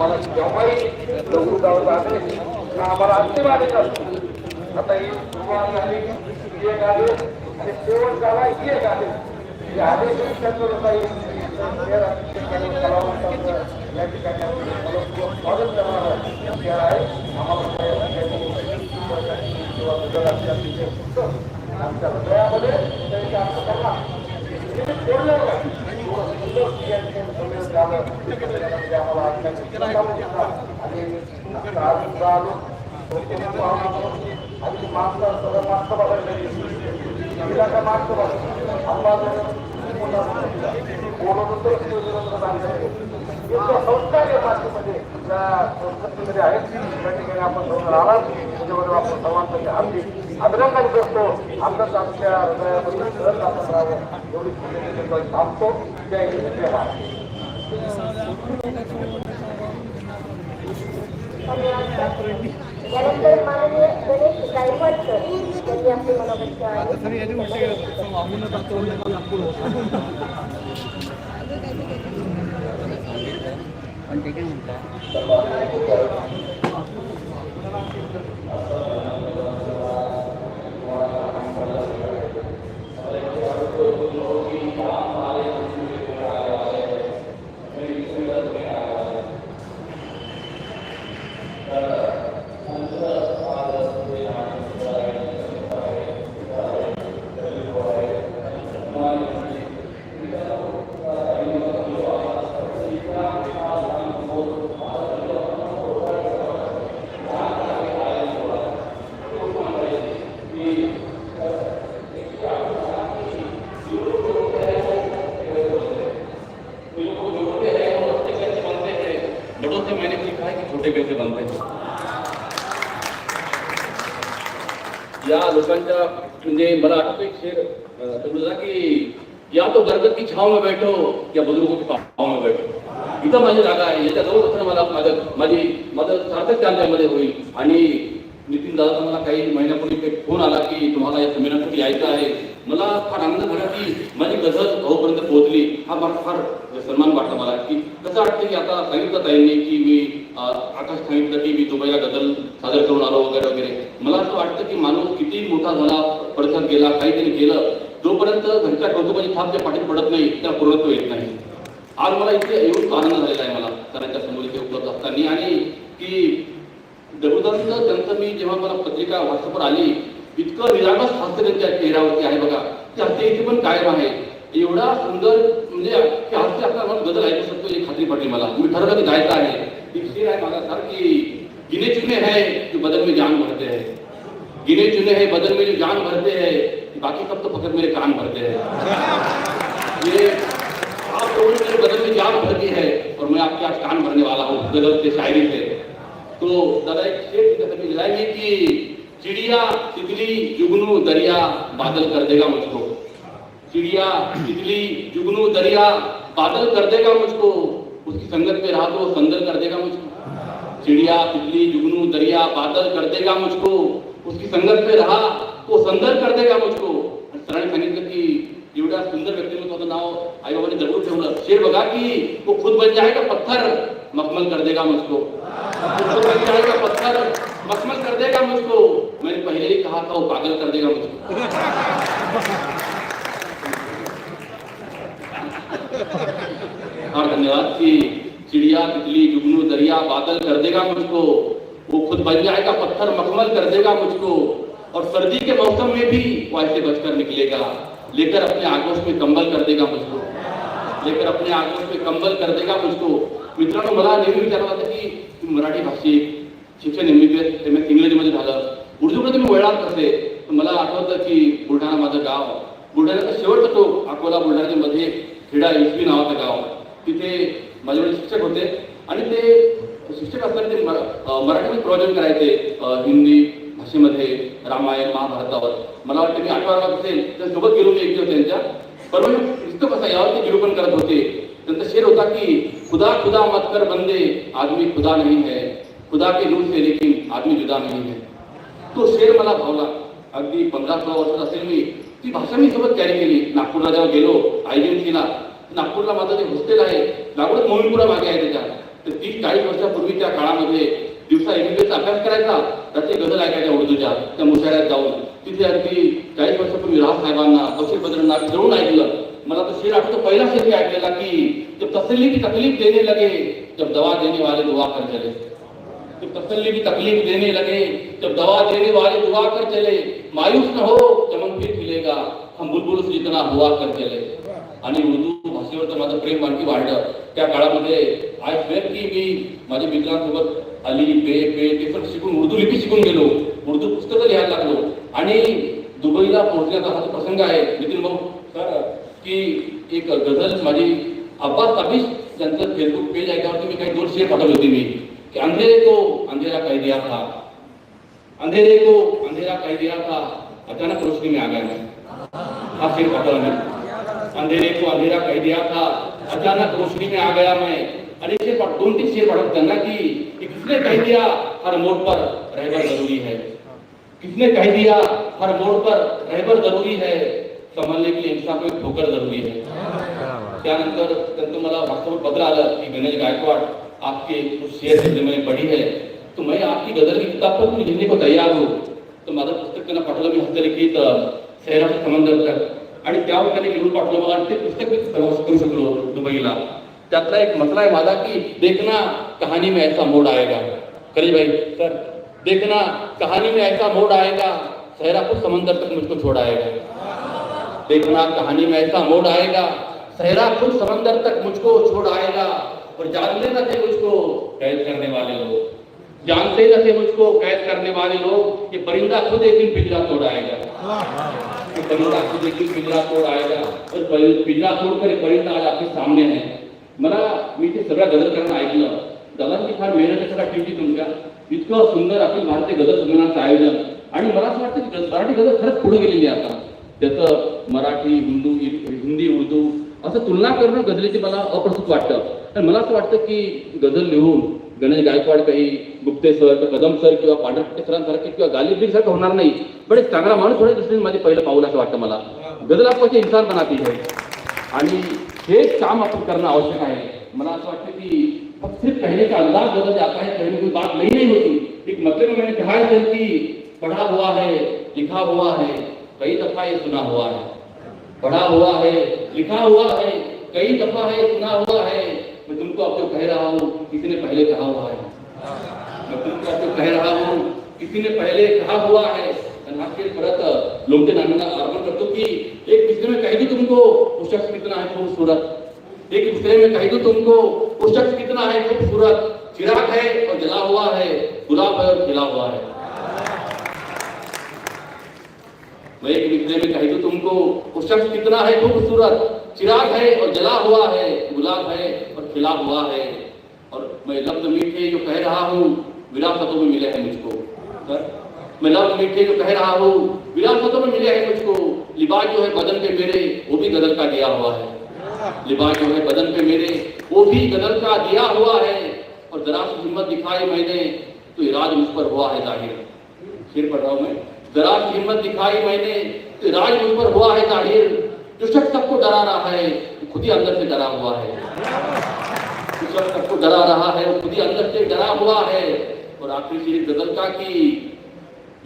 आम्हाला जेव्हाही लघु गाव जाते आम्हाला अंतिम आदेश असतो. आता ही सुरुवात झाली एक आदेश आणि शेवट झाला एक आदेश आदेश या ठिकाणी स्वागत करणार आहे आम्हाला आमच्या हृदयामध्ये किती त्याच्यामध्ये आम्हाला आणि आता सगळं मागचं बघायला मागचं बघा. संस्कार या भाषेमध्ये त्या संस्कृतीमध्ये आहेत त्या ठिकाणी आपण जाऊन आलात त्याच्यामध्ये आपण सर्वांसाठी हार्दिक अभिनंदन करतो आमदार आमच्या हृदयामध्ये सहज आपण राहावं एवढी थांबतो हिंद जय महाराष्ट्र यानंतर माननीय गणेश गायकवाडकर यांनी आपली मनोगत बड़ों से मैंने सीखा है कि छोटे कैसे बनते हैं या लोकांच्या म्हणजे मला आठवतो एक शेर अं, की या तो बरगद की छाव में बैठो या बुजुर्गों की पाव में बैठो. इथं माझी जागा आहे याच्या जवळ बसणं मला माझं माझी मदत सार्थक त्यामध्ये होईल. आणि नितीन दादा मला काही महिन्यापूर्वी एक फोन आला की तुम्हाला या संमेलनासाठी यायचं आहे. मला फार आनंद झाला की माझी गझल भाऊपर्यंत पोहोचली. हा मला फार सन्मान वाटला मला की कसं वाटतं की आता सांगितलं ताईंनी की मी आकाश सांगितलं की मी दुबईला गझल सादर करून आलो वगैरे वगैरे. मला असं वाटतं की माणूस किती मोठा झाला पडसाद गेला काही त्यांनी केलं. जोपर्यंत घरच्या कौतुकाची थाप त्या पाठीत पडत नाही त्या पूर्णत्व येत नाही. आज मला इथे येऊन आनंद झालेला आहे मला सरांच्या समोर इथे उपलब्ध असताना. आणि की दगडूदांचं त्यांचं मी जेव्हा मला पत्रिका व्हॉट्सअपवर आली, इतकं निरागस हास्य त्यांच्या चेहऱ्यावरती आहे बघा. ते हास्य इथे पण कायम आहे. एवढा सुंदर, म्हणजे ते हास्य आपला मला गज़ल ऐकू शकतो याची खात्री पडली मला. मी ठरवलं की गायचं आहे. एक शेर आहे माझा सर की गिने चुने है, जो बदन में जान भरते हैं. गिने चुने हैं, बदन में जो जान भरते हैं. बाकी सब तो फकत मेरे कान भरते हैं. ये आप लोगों ने मेरे बदन में जान भर दी है और मैं आपके आज कान भरने वाला हूँ, गज़ल से शायरी से. तो दादा की चिड़िया तितली जुगनू दरिया बादल कर देगा मुझको। चिड़िया तितली जुगनू दरिया बादल कर देगा मुझको। उसकी संगत में रहा तो संदर कर देगा मुझको। चिड़िया तितली जुगनू दरिया बादल कर देगा मुझको। उसकी संगत में रहा तो संदर कर देगा मुझको। सरांनी सांगितलं की एवढ्या सुंदर व्यक्तिमत्वाचं नाव आई बाबांनी जवळ ठेवलं शेर बघा की वो खुद बन जाएगा पत्थर। मखमल कर देगा मुझको। बन जाएगा पत्थर मखमल कर देगा मुझको। मैंने पहले ही कहा था, वो पागल कर देगा मुझको। और धन्यवाद कि चिड़िया, तितली, जुगनू, दरिया, बादल कर देगा मुझको। वो खुद बन जाएगा, पत्थर मखमल कर देगा मुझको। और सर्दी के मौसम में भी वो ऐसे बचकर निकलेगा। लेकर अपने आगोश में कंबल कर देगा मुझको। लेकर अपने आगोश में कंबल कर देगा मुझको। मित्रांनो मला नेहमी विचारलं होतं की तुम्ही मराठी भाषिक शिक्षण एम इंग्रजीमध्ये झालं. उर्दूकडे तुम्ही वळलात कसे तर मला आठवतं की बुलढाणा माझं गाव. बुलढाण्याचा शेवटचा तो अकोला बुलढाण्याच्या मध्ये खेडा इसवी नावाचं गाव. तिथे माझ्याकडे शिक्षक होते आणि ते शिक्षक असताना ते मराठीमध्ये प्रवचन करायचे हिंदी भाषेमध्ये रामायण महाभारतावर. मला वाटतं मी आठवा असेल तर सोबत गेलो मी एक दिवस त्यांच्या परंतु पुस्तक असा यावर ते निरूपण करत होते. त्यांचा शेर होता की खुदा खुदा मत कर बंदे आदमी खुदा नहीं है। खुदा के रूप से लेकिन आदमी जुदा नहीं है। तो शेर मला भावला अगदी पंधरा सोळा वर्षात असेल मी ती भाषा मी सोबत कॅरी केली. नागपूरला जेव्हा गेलो आय नागपूरला माझं जे हॉस्टेल आहे लागवडच मोहिनपुरा मागे आहे त्याच्या. तर तीस चाळीस वर्षापूर्वी त्या काळामध्ये दिवसा एमबीबीएस अभ्यास करायचा रात्री गजल ऐकायच्या उर्दूच्या त्या मुशाऱ्यात जाऊन. तिथे अगदी चाळीस वर्षापूर्वी राव साहेबांना बशीर बद्रनाथ जवळून ऐकलं. मला तो शेर आठवतो पहिला शेर मी ऐकलेला की जब तसल्ली की तकलीफ देने लगे जब दवा देने वाले दुआ कर चले. जब तसल्ली की तकलीफ देने लगे जब दवा देने वाले दुआ कर चले. मायूस न हो चमन फिर खिलेगा हम बुलबुल से जितना हुआ कर चले. आणि उर्दू भाषेवर तर माझं प्रेम आणखी वाढलं. त्या काळामध्ये आय फेअर की मी माझ्या मित्रांसोबत अली पे पे ते पण शिकून उर्दू लिपी शिकून गेलो. उर्दू पुस्तकं लिहायला लागलो. आणि दुबईला पोहोचण्याचा हा जो प्रसंग आहे नितीन भाऊ की एक गझल माझी अब्बास ताबिश यांचं फेसबुक पेज आहे त्यावरती मी काही दोन शेर पाठवले होते मी की अंधेरे को अंधेरा कह दिया था। अंधेरे को अंधेरा कह दिया था। अचानक रोशनी में आ गया मैं। हा शेर पाठवला मी अंधेरे को अंधेरा कह दिया था। अचानक रोशनी में आ गया मैं। अरे शेर दोन तीन शेर पाठवत त्यांना कि किसने कह दिया हर मोड़ पर रहबर ज़रूरी है? किसने कह दिया हर मोड़ पर रहबर ज़रूरी है? संभलने के लिए इंसान एक ठोकर ज़रूरी है त्यानंतर त्यांचं मला व्हॉट्सअप पत्र आलं की गणेश गायकवाड़ आपके कुछ शेर जिसमें मैंने पढ़ी है. तो मैं आपकी गज़ल की किताब पर तुम्ही लिखने को तैयार हो. तो माझं पुस्तक त्यांना पाठवलं, मी हस्तलिखित शहराचा समंदर तक आणि त्यावर त्यांनी लिहून पाठवलं मला, ते पुस्तक मी प्रवास करू शकलो दुबईला. त्यातला एक मसला आहे माझा की देखना कहानी में ऐसा मोड आएगा. करी भाई, सर, देखना कहानी में ऐसा मोड आएगा सहरा को समंदर तक मुझको छोड़ आएगा. देखना कहानी में ऐसा मोड़ आएगा, सहरा खुद समंदर तक मुझको छोड़ आएगा और जानते न थे मुझको कैद करने वाले लोग। जानते न थे मुझको कैद करने वाले लोग ये परिंदा खुद एक दिन पिंजरा तोड़ आएगा। ये परिंदा खुद एक दिन पिंजरा तोड़ आएगा और पिंजरा तोडकर ये परिंदा आज आपके सामने है। मला मी ते सगळ्या गज़ल करणं ऐकलं दादांची फार मेहनत सगळ्या टीमची तुमच्या इतकं सुंदर अखिल भारतीय गज़ल संमेलनाचं आयोजन। आणि मला असं वाटतं की मराठी गज़ल खरंच पुढे गेलेली आता। त्याचं मराठी हिंदू हिंदी उर्दू असं तुलना करणं गझलेची मला अप्रस्तुत वाटतं. आणि मला असं वाटतं की गझल लिहून गणेश गायकवाड काही गुप्ते सर कदम सर किंवा पांढरपट्टे सरांसारखे किंवा गालिबीर सारखं होणार नाही. पण एक चांगला माणूस होण्या दृष्टीने माझे पहिलं पाऊल असं वाटतं मला. गझल आपण इन्सान बनाती है आणि हे काम आपण करणं आवश्यक आहे. मला असं वाटतं की फक्त सिर्फ कहने का अंदाज बदल जाता है कहने की कोई बात नहीं नहीं होती. एक मतलब मैंने कहा है कि पढ़ा हुआ है लिखा हुआ है कई दफा ये सुना हुआ है. पढ़ा हुआ है, लिखा हुआ है, कई दफ़ा है, सुना हुआ है। मैं तुमको अब जो कह रहा हूँ, किसी ने पहले कहा हुआ है। मैं तुमको अब जो कह रहा हूँ, किसी ने पहले कहा हुआ है। परत की एक में कह दूँ तुमको शख्स कितना है खूबसूरत। एक दूसरे में कह दूँ तुमको, वो शख्स कितना है खूबसूरत। चिराग है और जला हुआ है, गुलाब है और खिला हुआ है। मैं एक दूसरे में कह दूँ तुमको वो शख्स कितना है? खूबसूरत। चिराग है और जला हुआ है, गुलाब है और खिला हुआ है। और मैं लफ्ज मीठे जो कह रहा हूँ, विरासतों में मिले हैं मुझको। मैं लफ्ज मीठे जो कह रहा हूँ, विरासतों में मिले हैं मुझको। लिबास जो है बदन पे मेरे, वो भी गदर का दिया हुआ है। लिबास जो है बदन पे मेरे, वो भी गदर का दिया हुआ है। और जरा सी हिम्मत दिखाई मैंने तो इराज मुझ पर हुआ है ज़ाहिर। फिर पढ़ रहा हूँ मैं? जरा हिम्मत दिखाई, मैंने इराज मुझ पर हुआ है ज़ाहिर जो शख्स सबको डरा रहा है, खुद ही अंदर से डरा हुआ है। जो शख्स सबको डरा रहा है वो खुद ही अंदर से डरा हुआ है। और आखिरी शेर गज़ल का कि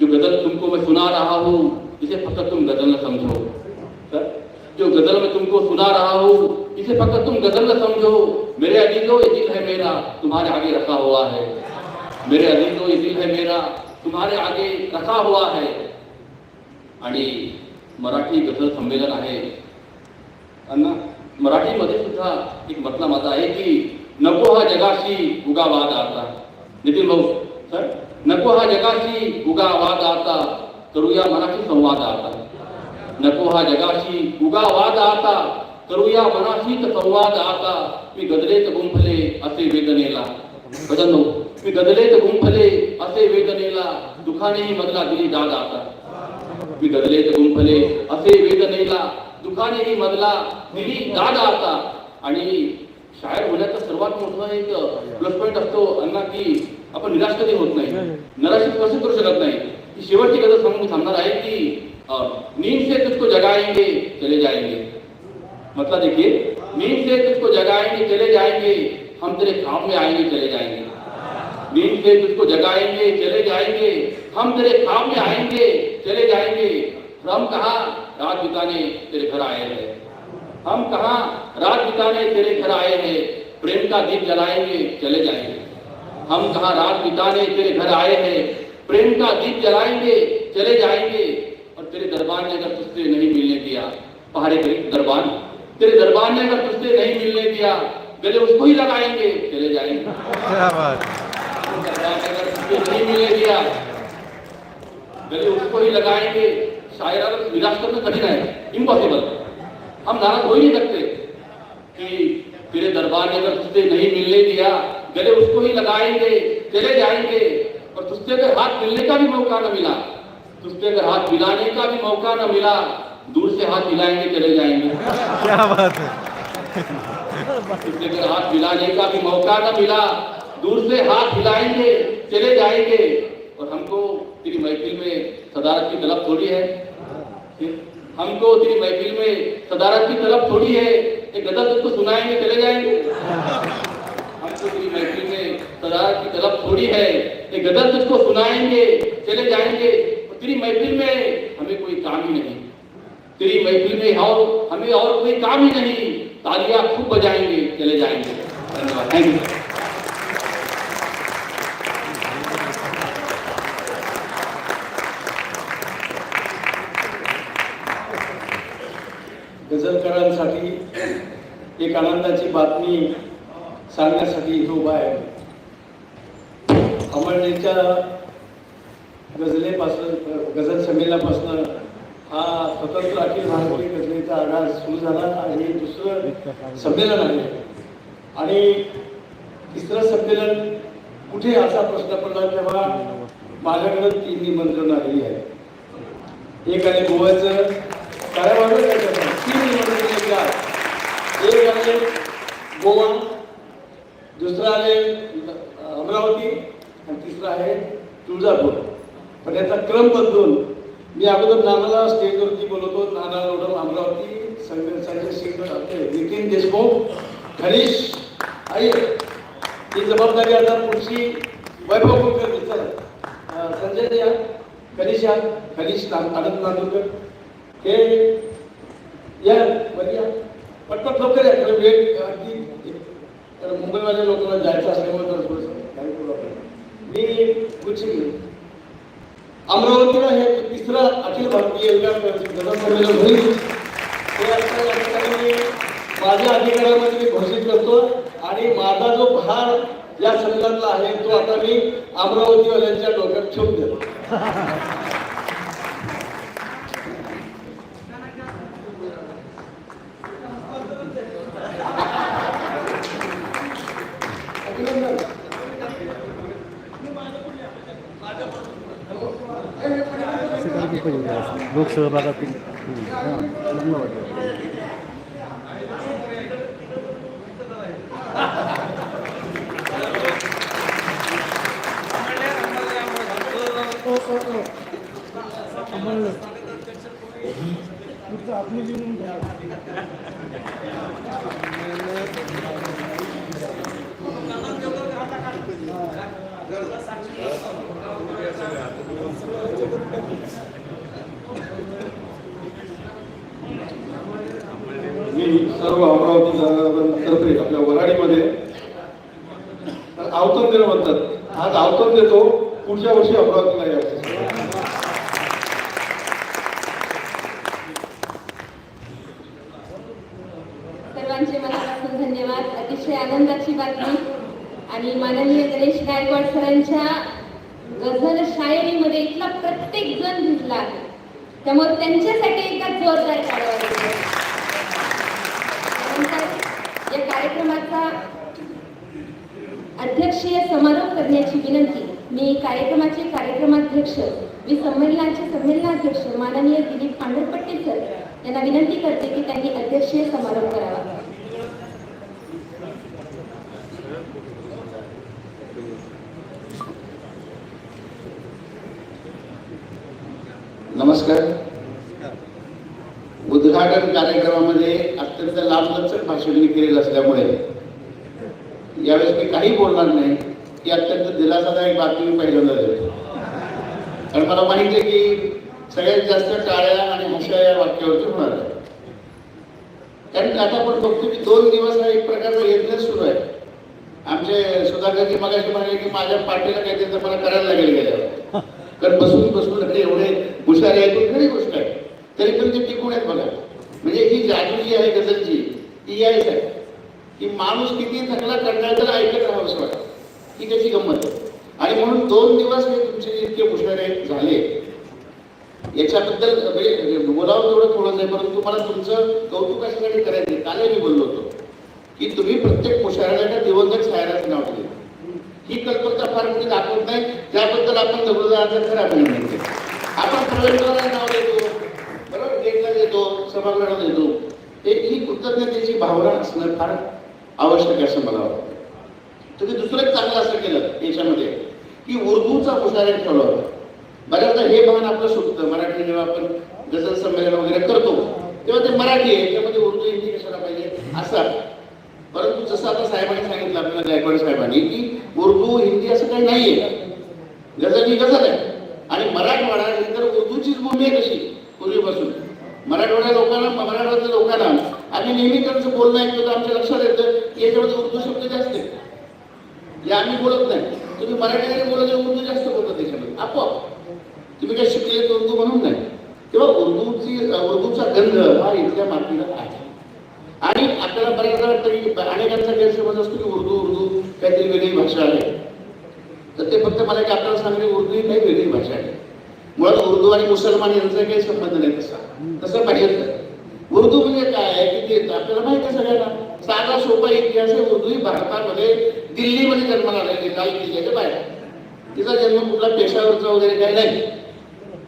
जो गज़ल तुमको मैं सुना रहा हूँ, इसे फकत तुम गज़ल न समझो। सर, जो गज़ल मैं तुमको सुना रहा हूँ, इसे फकत तुम गज़ल न समझो। मेरे अजीजों ये दिल है मेरा, तुम्हारे आगे रखा हुआ है। मेरे अजीजों ये दिल है मेरा तुम्हारे आगे रखा हुआ है। आणि मराठी गझल संमेलन आहे अण्णा मराठीमध्ये सुद्धा एक मतला माझा आहे की नको हा जगाशी उगा वाद आता. नितीन भाऊ सर नको हा जगाशी उगा वाद आता. करूया मराठी संवाद आता. नको हा जगाशी उगा वाद आता. करूया मनाशीच संवाद आता. मी गजलेत गुंफले असे वेदनेला. भजन मी गजलेत गुंफले असे वेदनेला दुखानेही मधला दिली जाग आता. मी गजलेत गुंफले असे वेदनेला दुखानेही मधला दिली जाग आता. आणि शाळेत होण्याचा सर्वात मोठा एक प्लस पॉईंट असतो अन्ना की आपण निराश कधी होत नाही. निराश कसं करू शकत नाही? ही शेवटची कथा सांगून सांगणार आहे की नीम नींद से तुझको जगाएंगे चले जाएंगे. मतलब देखिए नींद से तुझको जगाएंगे चले जाएंगे. हम तेरे काम में आएंगे चले जाएंगे. नींद से तुझको जगाएँगे, चले जाएँगे। हम तेरे काम में आएँगे, चले जाएँगे। हम कहा? रात बिताने तेरे घर आए हैं। हम कहा? रात बिताने तेरे घर आए हैं। प्रेम का दीप जलाएँगे, चले जाएँगे। हम कहा? रात बिताने तेरे घर आए हैं। प्रेम का दीप जलाएँगे, चले जाएँगे। और तेरे दरबार ने अगर तुझसे नहीं मिलने दिया, पहाड़े के दरबार तेरे दरबार ने अगर तुझसे नहीं मिलने दिया, गले उसको ही लगाएँगे, चले जाएँगे। बात ने अगर तुझसे नहीं मिलने दिया गले उसको ही लगाएँगे को निराश करना कठिन है इम्पॉसिबल हम नाराज़ हो ही नहीं सकते कि तेरे दरबार ने अगर तुझसे नहीं मिलने दिया गले उसको ही लगाएँगे चले जाएँगे और तुझसे अगर हाथ मिलने का भी मौका न मिला तुझसे अगर हाथ मिलाने का भी मौका न मिला दूर से हाथ मिलाएँगे चले जाएँगे क्या बात है? तुझसे अगर हाथ मिलाने का भी मौका न मिला दूर से हाथ हिलाएँगे चले जाएँगे। और हमको तेरी महफिल में सदारत की तलब थोड़ी है। हमको तेरी महफिल में सदारत की तलब थोड़ी है। एक गज़ल तुझको सुनाएँगे चले जाएँगे। हमको तेरी महफिल में सदारत की तलब थोड़ी है। एक गज़ल तुझको सुनाएँगे चले जाएँगे। तेरी महफिल में हमें कोई काम ही नहीं। तेरी महफिल में और हमें और कोई काम ही नहीं। तालियाँ खूब बजाएँगे चले जाएँगे। धन्यवाद। थैंक यू एक आनंदाची बातमी सांगण्यासाठी इथं उभा आहे. अमळनेच्या गझलेपासून गझल संमेलनापासून हा स्वतंत्र अखिल भारतीय गझलेचा आगाज सुरू झाला आणि हे दुसरं संमेलन आहे. आणि तिसरं संमेलन कुठे असा प्रश्न पडला तेव्हा माझ्याकडे तीन निमंत्रण आलेली आहे. एक आहे गोव्याचं. काय काय तीन निमंत्रण एक आहे गोवा दुसरं आहे अमरावती आणि तिसरं आहे तुळजापूर. पण याचा क्रम बदलून मी अगोदर नानाला स्टेजवरती बोलवतो नाना रोडम अमरावती संजय संजय आपले नितीन देशमुख हरीश आई ही जबाबदारी आता पुढची वैभव कुलकर्णी चला संजय या हरीश या हरीश आनंद नांदूरकर हे या वर पटपट लवकर या वेळ अगदी तर मुंबईवाल्या लोकांना जायचं असल्यामुळे तर थोडंसं काही मी गुच्छी अमरावतीला हे तिसरं अखिल भारतीय एल्गार संमेलन होईल. ते आता या ठिकाणी माझ्या अधिकारामध्ये मी घोषित करतो आणि माझा जो भार या संघातला आहे तो आता मी अमरावतीवाल्यांच्या डोक्यात ठेवून देतो अभिनंदन लोकसहभागातील लग्न वाटलं मी सर्व अमरावती तर्फे आपल्या वराडीमध्ये आवतन देणं म्हणतात. आज आवतन देतो पुढच्या वर्षी अमरावतीला यायचं सर्वांचे मनापासून धन्यवाद. अतिशय आनंदाची बातमी. आणि माननीय गणेश गायकवाड सरांच्या गझल शायरीमध्ये इथला प्रत्येक जण भिजला आहे. त्यामुळे त्यांच्यासाठी एकदा जोरदार टाळ्या वाजवूया. त्यानंतर या कार्यक्रमाचा अध्यक्षीय समारोप करण्याची विनंती मी कार्यक्रमाचे कार्यक्रमाध्यक्ष मी संमेलनाचे संमेलनाध्यक्ष माननीय दिलीप पांढरपट्टे सर यांना विनंती करते की त्यांनी अध्यक्षीय समारोप करावा. नमस्कार. उद्घाटन कार्यक्रमामध्ये अत्यंत लांबलचक भाषण मी केलेलं असल्यामुळे यावेळेस मी काही बोलणार नाही. की अत्यंत दिलासादायक बातमी मी पहिल्यांदा देतो. कारण मला माहिती आहे की सगळ्यात जास्त टाळ्या आणि हुशा या वाक्यावरती होणार आहे. कारण आता आपण बघतो की दोन दिवस हा एक प्रकारचा यज्ञ सुरू आहे. आमचे सुधाकरजी मगाशी म्हणाले की माझ्या पाठीला काहीतरी तर मला करायला लागेल गेल्यावर. कारण बसून बसून एवढे हुशार आहे ही खरी गोष्ट आहे. तरी पण ते टिकून आहेत बघा. म्हणजे ही जादू जी आहे गझलची ती यायच आहे. की माणूस किती थकला कंटाळा तर ऐकत राहावं असं वाटतं. ही त्याची गंमत आहे. आणि म्हणून दोन दिवस मी तुमचे इतके हुशारे झाले. याच्याबद्दल म्हणजे, म्हणजे बोलावं तेवढं थोडंच आहे परंतु मला तुमचं कौतुक कशासाठी करायचं आहे. मी बोललो होतो की तुम्ही प्रत्येक मुशायराला दिवंगत शायराचं नाव दिले ही कल्पना फार कोणी दाखवत नाही. त्याबद्दल आपण दगडूदाराचा खरं अभिनंदन करतो आपण प्रवेशद्वाराला नाव देतो बरोबर गेटला देतो सभागृहाला देतो. हे ही कृतज्ञतेची भावना असणं फार आवश्यक आहे असं मला वाटतं. तुम्ही दुसरं एक चांगलं असं केलं याच्यामध्ये की उर्दूचा मुशायरा ठेवला होता बऱ्याचदा हे भान आपलं सुटतं. मराठी जेव्हा आपण गझल संमेलन वगैरे करतो तेव्हा ते मराठी आहे. त्यामध्ये उर्दू हिंदी कशाला पाहिजे? असं परंतु जसं आता साहेबांनी सांगितलं आपल्याला गायकवाड साहेबांनी की उर्दू हिंदी असं काही नाही आहे गझल ही गझल आहे. आणि मराठवाडा ही तर उर्दूचीच भूमी आहे कशी पूर्वीपासून. मराठवाड्या लोकांना मराठवाड्याच्या लोकांना आम्ही नेहमी त्यांचं बोलणं ऐकतो तर आमच्या लक्षात येतं की याच्यामध्ये उर्दू शब्द जास्त आहे आम्ही बोलत नाही. तुम्ही मराठी बोलत उर्दू जास्त बोलतात त्याच्यामध्ये. आपोआप. तुम्ही काय शिकले उर्दू म्हणून नाही. तेव्हा उर्दूची उर्दूचा गंध हा इथल्या मातीला आहे. आणि आपल्याला बऱ्याचदा वाटतं की अनेकांचा गैरसमज असतो की उर्दू उर्दू काहीतरी वेगळी भाषा आहे. तर ते फक्त मला की आपल्याला सांगणे उर्दू ही काही वेगळी भाषा आहे. मुळात उर्दू आणि मुसलमान यांचा काही संबंध नाही तसा. तसं पाहिजे उर्दू म्हणजे काय ते आपल्याला माहिती आहे सगळ्यांना. साधा सोपा इतिहास आहे उर्दू भारतामध्ये. दिल्लीमध्ये जन्माला आलेली लाल किल्ल्याच्या बाहेर. तिचा जन्म कुठला पेशावरचा वगैरे काही नाही.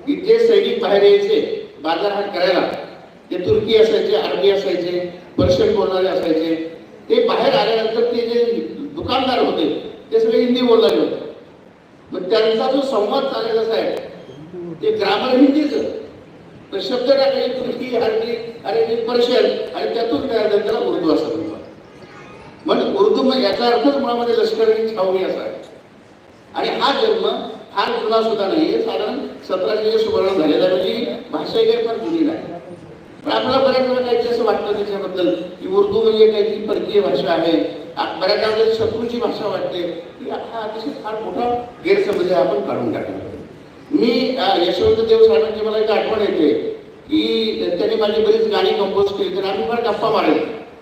इथे सैनिक बाहेर यायचे. बाजारहाट करायला. ते तुर्की असायचे अरबी असायचे पर्शियन बोलणारे असायचे. ते बाहेर आल्यानंतर ते जे दुकानदार होते ते सगळे हिंदी बोलणारे होते. मग त्यांचा जो संवाद चाललेला आहे ते ग्रामर हिंदीच. तर शब्द टाकले तुर्की अरबी अरबी पर्शियन आणि त्यातून तयार झालं त्याला उर्दू असं म्हणतात म्हणजे उर्दू मग याचा अर्थच मुळामध्ये लष्करी छावणी असा आहे. आणि हा जन्म फार जुना सुद्धा नाही साधारण सतराशे सुवर्ण झालेला म्हणजे भाषा काही फार जुनी नाही. पण आपल्याला बऱ्याच वेळा काहीतरी असं वाटतं त्याच्याबद्दल की उर्दू म्हणजे काहीतरी परकीय भाषा आहे. बऱ्याच वेळा शत्रूची भाषा वाटते. की हा अतिशय फार मोठा गैरसमज आहे आपण काढून टाकला. मी यशवंत देव साहेबांची मला एक आठवण येते की त्यांनी माझी बरीच गाणी कंपोज केली तर आम्ही फार गप्पा मारले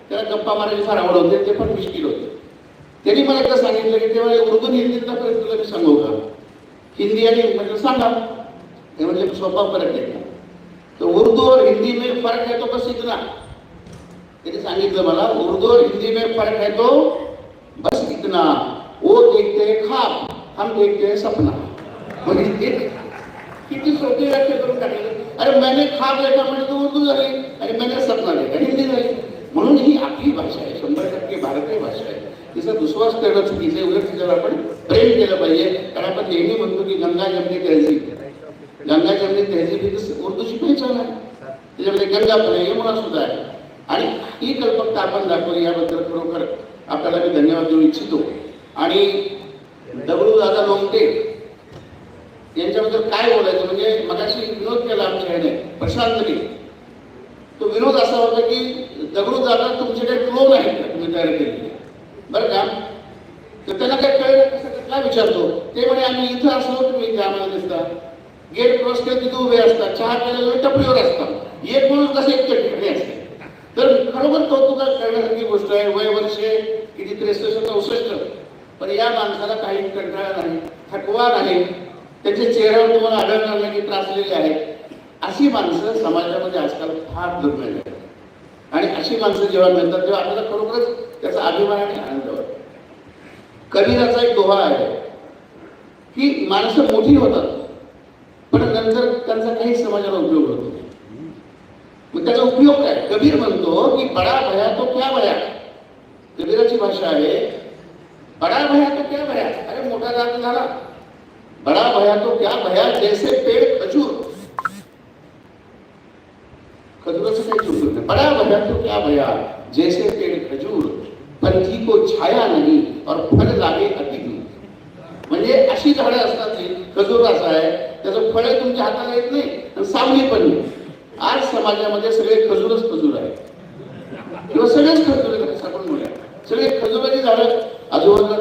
त्याला गप्पा मारायची फार आवड होते ते पण मुश्किल होते. त्यांनी मला एकदा सांगितलं की तेव्हा उर्दू हिंदीतला परत तुला मी सांगू का? हिंदी आणि म्हटलं सांगा. ते म्हणजे सोपा फरक आहे. तर उर्दू और हिंदी में फरक है तो बस इतना. त्यांनी सांगितलं मला उर्दू और हिंदी में फरक है तो बस इतना. वो देखते हैं खाब हम देखते हैं सपना. म्हणजे ते किती सोपी व्याख्या करून टाकली. अरे मैंने खाप लेखा म्हणजे तो उर्दू झाली आणि मैने सपना लेखा हिंदी झाली म्हणून ही आपली भाषा आहे शंभर टक्के भारतीय भाषा आहे. तिचा दुस्वास करणं चुकीचं आहे उलट तिच्यावर आपण प्रेम केलं पाहिजे. कारण आपण नेहमी म्हणतो की गंगा जमनी तहजीब. गंगा जमनी तहजीब ही उर्दूची पहिचान आहे. त्याच्यामध्ये गंगा पण आहे यमुना सुद्धा आहे. आणि ही कल्पकता आपण दाखवली याबद्दल खरोखर आपल्याला मी धन्यवाद देऊ इच्छितो. आणि दगडू दादा लोमटे यांच्याबद्दल काय बोलायचं? म्हणजे मगाशी विनोद केला आमच्या ह्याने प्रशांतने. तो विनोद असा होता की दगडू दादा तुमचे काही क्लोन आहेत का? तुम्ही तयार केलेले. बरं का? तर त्यांना काय कळलं काय विचारतो? ते म्हणे आम्ही इथं असलो तुम्ही आम्हाला दिसता. गेट क्रॉस केलं तिथे उभे असतात. चहा प्यायला टपरीवर असतात. एक म्हणून कसं एक ठिकाणी असते? तर खरोखर कौतुका करण्यासारखी गोष्ट आहे. वय वर्षे किती त्रेसष्ट चौसष्ट. पण या माणसाला काही कंटाळा नाही थकवा नाही. त्याच्या चेहऱ्यावर तुम्हाला आढळणार नाही की त्रासलेले आहेत अशी माणसं समाजामध्ये आजकाल फार दुर्मिळ आहेत. आणि अशी माणसं जेव्हा मिळतात तेव्हा आपल्याला खरोखरच त्याचा अभिमान आणि आनंद वाटतो कबीराचा एक दोहा आहे की माणसं मोठी होतात पण नंतर त्यांचा काही समाजाला उपयोग होतो नाही. मग त्याचा उपयोग काय? कबीर म्हणतो की बडा भया तो क्या भया? कबीराची भाषा आहे बडा भया तो क्या भया? अरे मोठा जात झाला. बडा भया तो क्या भया? जैसे पेड़ खजूर। काही चुकत नाही बडा भया तो क्या भया? जैसे पेड़ खजूर पंथी को छाया नाही और फल लागे अति म्हणजे अशी झाडं असतात ती खजूर असं आहे, त्याचं फळ तुमच्या हाताला येत नाही आणि सावली पण आज समाजामध्ये सगळे खजूरच खजूर आहे किंवा सगळेच खजूर आपण म्हणूया सगळे खजुराची झाडं आजूबाजूला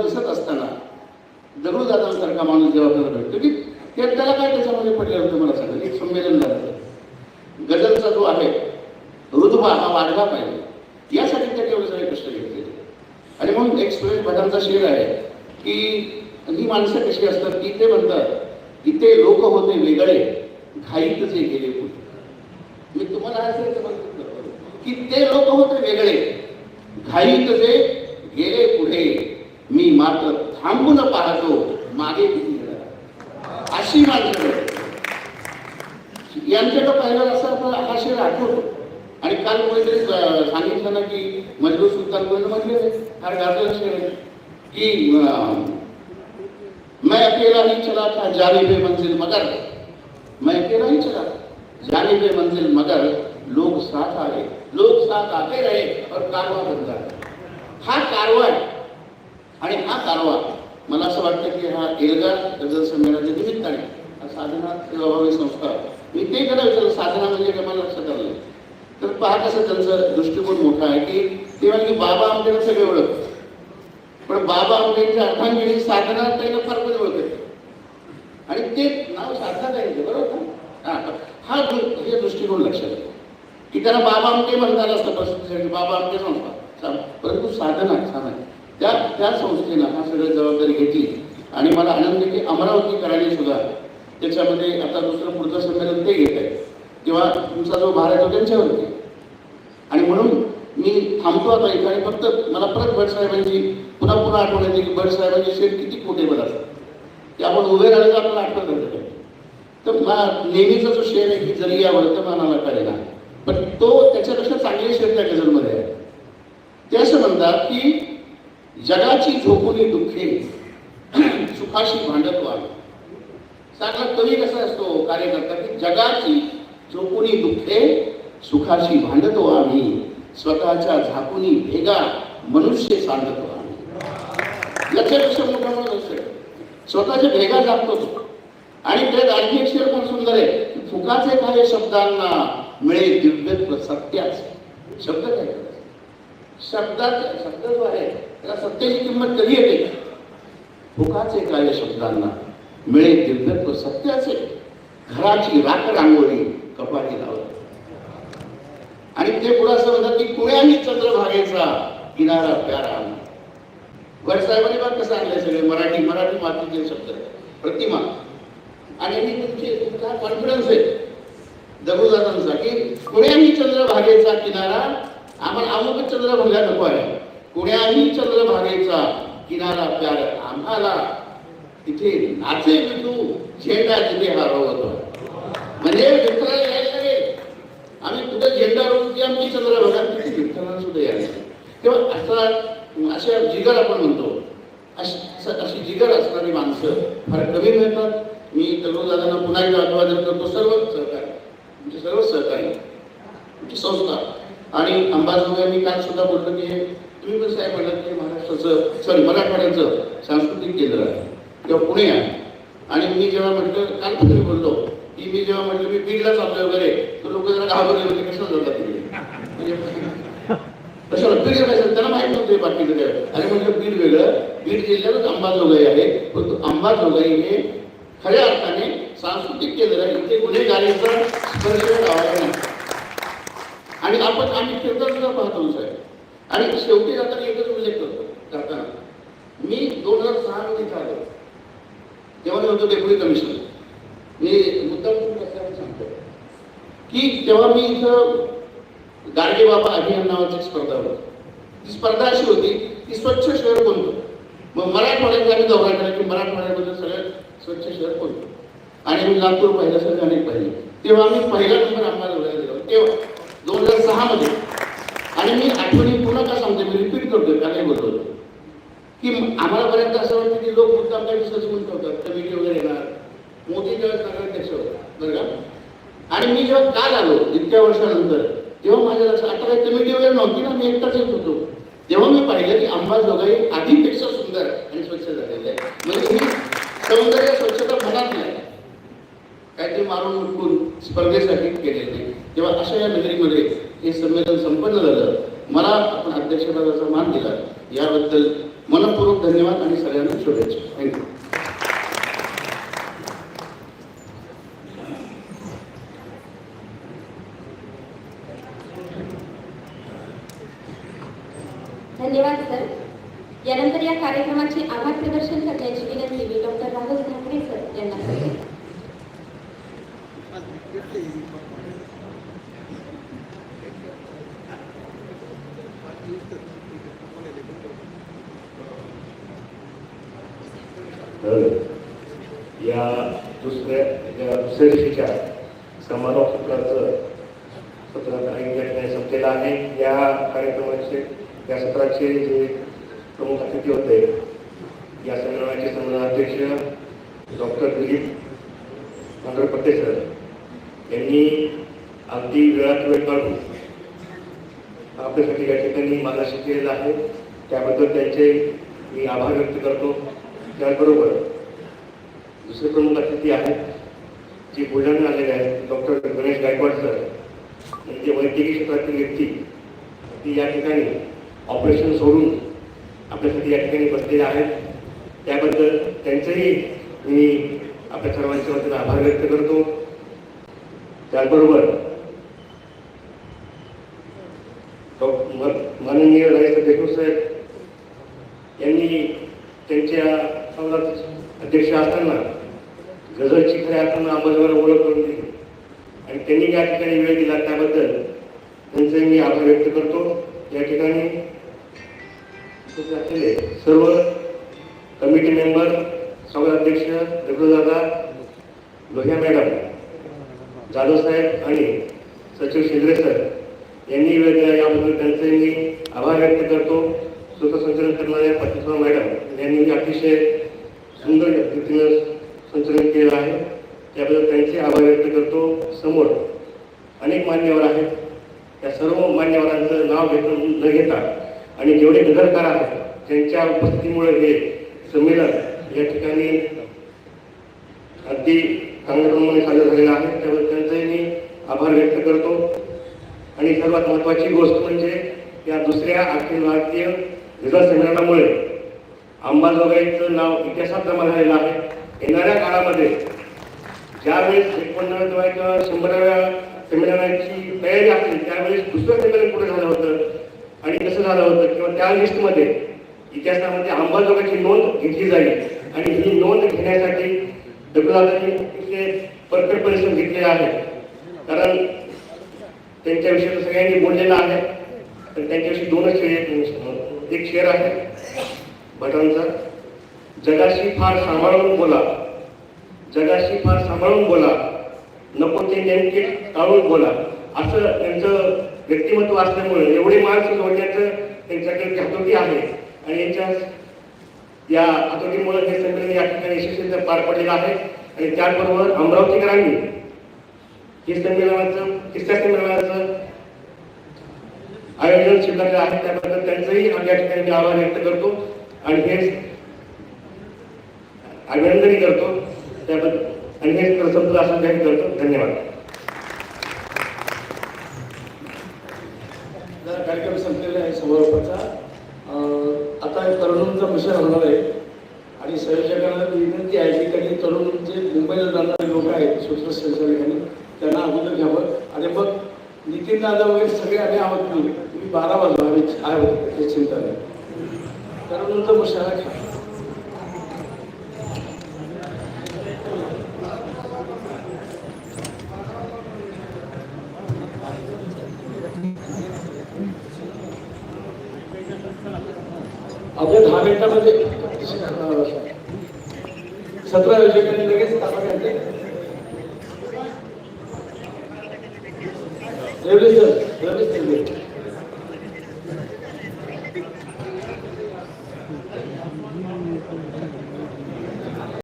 दगडू दादांसारखा माणूस जेव्हा आपल्याला भेटतो की ते- त्याला काय त्याच्यामध्ये पडलं होतं मला सांगा एक संमेलन झालं गझलचा जो आहे ऋतुबा हा वाढला पाहिजे. यासाठी त्या एवढे सगळे कष्ट घेतले. आणि म्हणून एक सुरेश भटांचा शेर आहे की ही माणसं कशी असतात की ते म्हणतात इथे लोक होते वेगळे घाईत जे गेले पुढे. मी तुम्हाला असं की ते लोक होते वेगळे घाईत जे गेले पुढे. मी मात्र थांबून पाहतो मागे किती अशी माझी यांच्याकडे पाहिलं असं तर हा शेर आठवतो आणि काल कोणीतरी सांगितलं ना की मजबूत सुलतान कोण म्हटले फार गाजलेलं शेर आहे. की मैं अकेला ही चला था जाने पे मंजिल मगर. मैं अकेला ही चला था जाने पे मंजिल मगर लोग साथ आए लोग साथ आते रहे और कारवा बन जाता हा कारवा आहे आणि हा कारवा मला असं वाटतं की हा एल्गार गजल संमेलनाच्या निमित्ताने हा साधना सेवाभावी संस्था मी ते कदा विचारलं साधना म्हणजे काय मला लक्षात आलं तर पहा कसं त्यांचा दृष्टिकोन मोठा आहे की ते म्हणजे बाबा आमच्याला सगळे ओळखतात. पण बाबा आंबेडकरच्या अर्थांगिरी साधना त्यांना फार कधी ओळखत आणि ते नाव साधना द्यायचे बरोबर ना हा, हे दृष्टिकोन लक्षात आहे की त्याला बाबा आमटे म्हणताना असतं प्रसिद्धीसाठी बाबा आमटे संस्था परंतु साधना छान आहे त्या त्या संस्थेनं हा सगळ्या जबाबदारी घेतली. आणि मला आनंद आहे की अमरावती करायला सुद्धा त्याच्यामध्ये आता दुसरं पुढचं संमेलन ते घेत आहे किंवा तुमचा जो भार आहे तो त्यांच्यावरती. आणि म्हणून मी थांबतो आता इथं आणि फक्त मला परत भटसाहेबांची पुन्हा पुन्हा आठवण येते की भटसाहेबांचे साहेबांचे किती खोटेबल असतात ते आपण उभे राहिले तर आपल्याला आठवण करतो. तर मला नेहमीचा जो शेर आहे की जरी या वर्तमानाला कळेना पण तो त्याच्यापेक्षा चांगले शेर त्या गझलमध्ये आहे ते असं म्हणतात की जगाची झोपुनी दुःखे सुखाशी भांडत व्हावे चांगला कवी कसा असतो कार्यकर्ता की जगाची झोपुनी दुःखे सुखाशी भांडतो आम्ही. स्वतःच्या झाकुनी भेगा मनुष्य सांडतो आम्ही. याच्यापेक्षा मोठा माणूस असेल स्वतःच्या भेगा जागतो आणि त्यात आणखी एक शेर पण सुंदर आहे. की फुकाचे काही शब्दांना मिळे दिव्यत्व सत्याच शब्द काय? शब्दाचा शब्द जो आहे त्याला सत्याची किंमत कधी येते? फुकाचे काय शब्दांना मिळे दिव्यत्व सत्याचे घराची राख रांगोळी कपाटी लावत. आणि ते पुढे असं म्हणतात की कुळ्यांनी चंद्रभागेचा किनारा प्यारा भट साहेबांनी पण कसं आणलंय सगळे मराठी मराठी मातीचे शब्द. प्रतिमा. आणि मी तुमची तुमचा कॉन्फिडन्स आहे. दगडूदादांचा की कुण्याही चंद्रभागेचा किनारा आम्हाला अमुक चंद्रभागा नको आहे. कुण्याही चंद्रभागेचा किनारा प्यार आम्हाला. तिथे नाचे विठू झेंडा तिथे हरवतो. म्हणजे विठ्ठलाला यायला लागेल. आम्ही कुठे झेंडा रोवू की आमची चंद्रभागा तिथे विठ्ठलाला सुद्धा यायला तेव्हा असा अशा जिगर आपण म्हणतो. अशी अशी जिगर असणारी माणसं फार कमी मिळतात. मी दादांना पुन्हा एकदा अभिवादन करतो. सर्व सहकारी म्हणजे सर्व सहकारी तुमची संस्था आणि अंबाजोगाई मी काल सुद्धा बोललो की हे तुम्ही पण साहेब म्हणलं की महाराष्ट्राचं सॉरी मराठवाड्याचं सांस्कृतिक केंद्र आहे. किंवा पुणे आहे. आणि मी जेव्हा म्हटलं काल पण बोललो की मी जेव्हा म्हटलं मी बीडला चाललोय वगैरे तर लोक जरा घाबरले होते कशाला जातात तुम्ही? म्हणजे कशाला? बीड त्यांना माहीत नव्हतं बाकीचं काय. आणि म्हटलं म्हणजे बीड वेगळं बीड जिल्ह्यातच अंबाजोगाई आहे परंतु अंबाजोगाई हे खऱ्या अर्थाने सांस्कृतिक केंद्र आहे. इथे गुन्हेगारीचा स्पर्श लावायला नाही. आणि आपण आम्ही कीर्तन सुद्धा पाहतो साहेब. आणि शेवटी जाताना एकच उल्लेख करतो जाताना. मी दोन हजार सहा मध्ये आलो. तेव्हा मी होतो डेप्युटी कमिशनर मी मुद्दाम सांगतो? की तेव्हा मी इथं गाडगे बाबा अभियान नावाची स्पर्धा होती. ती स्पर्धा अशी होती की स्वच्छ शहर कोणतं? मग मराठवाड्यात आम्ही दौरा केला की मराठवाड्यामध्ये सगळ्यात स्वच्छ शहर कोणतं? आणि मी नागपूर पाहिलं अनेक पाहिले. तेव्हा मी पहिला नंबर आम्हाला दिला तेव्हा. दोन हजार सहा मध्ये. आणि मी आठवणी पुन्हा का सांगते मी रिपीट करतोय का नाही बोलतो की आम्हाला बऱ्याचदा असं वाटतं की लोक मुद्दाम काय डिस्कस म्हणत होतात कमिटी वगैरे येणार. मोदी जेव्हा नगराध्यक्ष होता बरं का? आणि मी जेव्हा काल आलो इतक्या वर्षानंतर तेव्हा माझ्या लक्षात आता काही कमिटी वगैरे नव्हती ना मी एकटाच येत होतो. तेव्हा मी पाहिलं की अंबाजोगाई आधीपेक्षा सुंदर आणि स्वच्छ झालेली आहे. म्हणजे ही सौंदर्य स्वच्छता मनात नाही काहीतरी मारून उठून स्पर्धेसाठी केलेली नाही तेव्हा अशा या नगरीमध्ये हे संमेलन संपन्न झालं. मला आपण अध्यक्षपदाचा मान दिला. याबद्दल मनपूर्वक धन्यवाद आणि सगळ्यांना शुभेच्छा. थँक्यू धन्यवाद सर. यानंतर या कार्यक्रमाचे आभार प्रदर्शन करण्याची विनंती मी डॉक्टर राहुल ठाकरे सर यांना करते तर या दुसऱ्या या दुसऱ्या दिवशीच्या समारोप सत्राचं सत्र काही या ठिकाणी संपलेलं आहे या कार्यक्रमाचे या सत्राचे जे प्रमुख अतिथी होते या संमेलनाचे संमेलनाध्यक्ष डॉक्टर दिलीप नांदरपट्टे सर यांनी अगदी वेळात वेळ काढून आपल्यासाठी या ठिकाणी मला शिकलेलं आहे. त्याबद्दल त्यांचे मी आभार व्यक्त करतो. त्याचबरोबर दुसरे प्रमुख अतिथी आहेत जे बुलढाणा आलेले आहेत डॉक्टर गणेश गायकवाड सर म्हणजे वैद्यकीय क्षेत्रातील व्यक्ती ती या ठिकाणी ऑपरेशन सोडून आपल्यासाठी या ठिकाणी बसलेले आहेत. त्याबद्दल त्यांचंही मी आपल्या सर्वांच्या वतीने आभार व्यक्त करतो. त्याचबरोबर माननीय नरेंद्र देशमुख साहेब यांनी त्यांच्या संघात अध्यक्ष असताना गझलची खऱ्या अर्थानं अंमलबजावणी ओळख करून दिली. आणि त्यांनी या ठिकाणी वेळ दिला त्याबद्दल त्यांचे मी आभार व्यक्त करतो. या ठिकाणी सर्व कमिटी मेंबर सभाध्यक्ष दादा लोहिया मॅडम जाधव साहेब आणि सचिव शिंद्रे सर यांनी वेळ याबद्दल त्यांचे मी आभार व्यक्त करतो. सूत्रसंचलन करणाऱ्या प्रतिभा मॅडम यांनी अतिशय सुंदर रीतीनं संचलन केलं आहे. त्याबद्दल त्यांचे आभार व्यक्त करतो. समोर अनेक मान्यवर आहेत. त्या सर्व मान्यवरांचं नाव घेत न घेता आणि जेवढे गदरकार आहेत त्यांच्या उपस्थितीमुळे हे संमेलन या ठिकाणी अगदी चांगल्याप्रमाणे साजरा झालेलं आहे. त्याबद्दल त्यांचाही मी आभार व्यक्त करतो. आणि सर्वात महत्त्वाची गोष्ट म्हणजे या दुसऱ्या अखिल भारतीय विकास संमेलनामुळे अंबाजोगाईचं नाव इतिहासात जमा झालेलं आहे. येणाऱ्या काळामध्ये ज्यावेळेस एकोणनव्या किंवा शंभराव्या संमेलनाची तयारी असेल त्यावेळेस दुसरं संमेलन कुठे झालं होतं आणि कसं झालं होतं किंवा त्या लिस्टमध्ये इतिहासामध्ये अंबाजोगाईची नोंद घेतली जाईल. आणि ही नोंद घेण्यासाठी डब्ल्यूदादांनी अतिशय परफेक्ट परिश्रम घेतलेला आहेत. कारण त्यांच्याविषयी तर सगळ्यांनी बोललेलं आहे. तर त्यांच्याविषयी दोनच शेअर आहेत. एक शेअर आहे भटांचा जगाशी फार सांभाळून बोला. जगाशी फार सांभाळून बोला. नको ते नेमके टाळून बोला. असं त्यांचं व्यक्तिमत्व असल्यामुळे एवढे माणसं जोडण्याचं त्यांच्याकडे हातोटी आहे. आणि यांच्या या हातोटीमुळे हे संमेलन या ठिकाणी यशस्वीरित्या पार पडलेलं आहे. आणि त्याचबरोबर अमरावतीकरांनी हे संमेलनाचं तिसऱ्या संमेलनाचं आयोजन स्वीकारलं आहे. त्याबद्दल त्यांचंही आम्ही या ठिकाणी आभार व्यक्त करतो आणि हे अभिनंदनही करतो. त्याबद्दल आणि हे संपलं असं व्यक्त करतो. धन्यवाद. कार्यक्रम संपलेला आहे समारोपाचा तरुणांचा मिशन होणार आहे. आणि संयोजकांना विनंती आहे की त्यांनी तरुण जे मुंबईला जाणारे लोक आहेत सूत्रसंचालकांनी त्यांना अगोदर घ्यावं. आणि मग नितीन दादा वगैरे सगळे आम्ही आहोत मी तुम्ही बारा वाजवा आम्ही आहोत चिंता नाही. तरुणांचा मुशारा घ्या आपल्या दहा मिनिटामध्ये अं, सतरा योजकांनी लगेच ताबा घ्यायचे